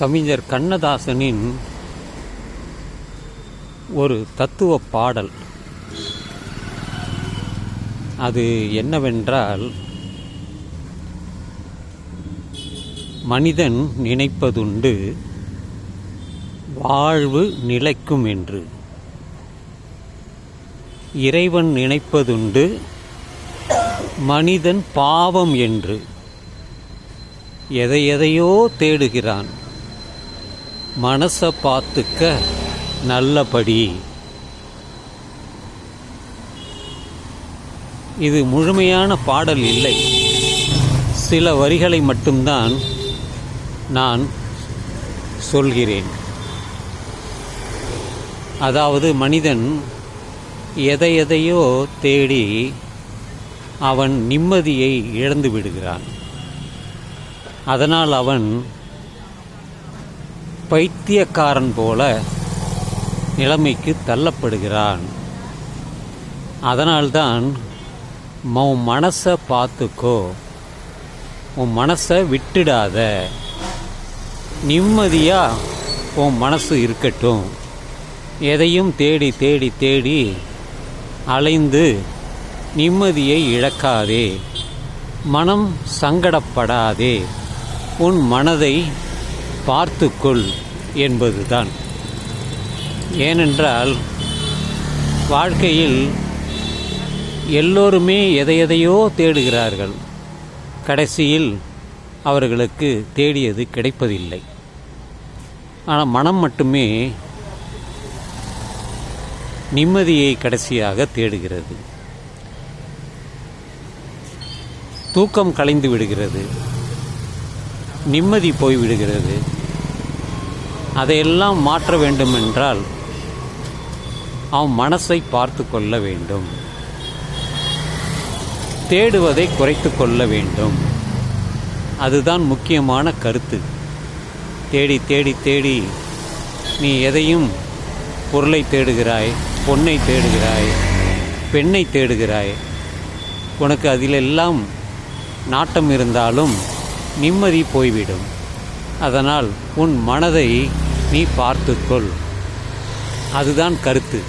கவிஞர் கண்ணதாசனின் ஒரு தத்துவ பாடல். அது என்னவென்றால் மனிதன் நினைப்பதுண்டு வாழ்வு நிலைக்கும் என்று. இறைவன் நினைப்பதுண்டு மனிதன் பாவம் என்று. எதை எதையோ தேடுகிறான். மனசை பார்த்துக்க நல்லபடி. இது முழுமையான பாடல் இல்லை. சில வரிகளை மட்டும்தான் நான் சொல்கிறேன். அதாவது மனிதன் எதை எதையோ தேடி அவன் நிம்மதியை இழந்து விடுகிறான். அதனால் அவன் பைத்தியக்காரன் போல நிலைமைக்கு தள்ளப்படுகிறான். அதனால்தான் உன் மனசை பார்த்துக்கோ. உன் மனசை விட்டுடாத. நிம்மதியாக உன் மனசு இருக்கட்டும். எதையும் தேடி தேடி தேடி அலைந்து நிம்மதியை இழக்காதே. மனம் சங்கடப்படாதே. உன் மனதை பார்த்துக்கொள் என்பதுதான். ஏனென்றால் வாழ்க்கையில் எல்லோருமே எதை எதையோ தேடுகிறார்கள். கடைசியில் அவர்களுக்கு தேடியது கிடைப்பதில்லை. ஆனால் மனம் மட்டுமே நிம்மதியை கடைசியாக தேடுகிறது. தூக்கம் கலைந்து விடுகிறது. நிம்மதி போய்விடுகிறது. அதையெல்லாம் மாற்ற வேண்டுமென்றால் அவன் மனசை பார்த்து கொள்ள வேண்டும். தேடுவதை குறைத்து கொள்ள வேண்டும். அதுதான் முக்கியமான கருத்து. தேடி தேடி தேடி நீ எதையும் பொருளை தேடுகிறாய் பொன்னை தேடுகிறாய் பெண்ணை தேடுகிறாய். உனக்கு அதிலெல்லாம் நாட்டம் இருந்தாலும் நிம்மதி போய்விடும். அதனால் உன் மனதை நீ பார்த்துக்கொள். அதுதான் கருத்து.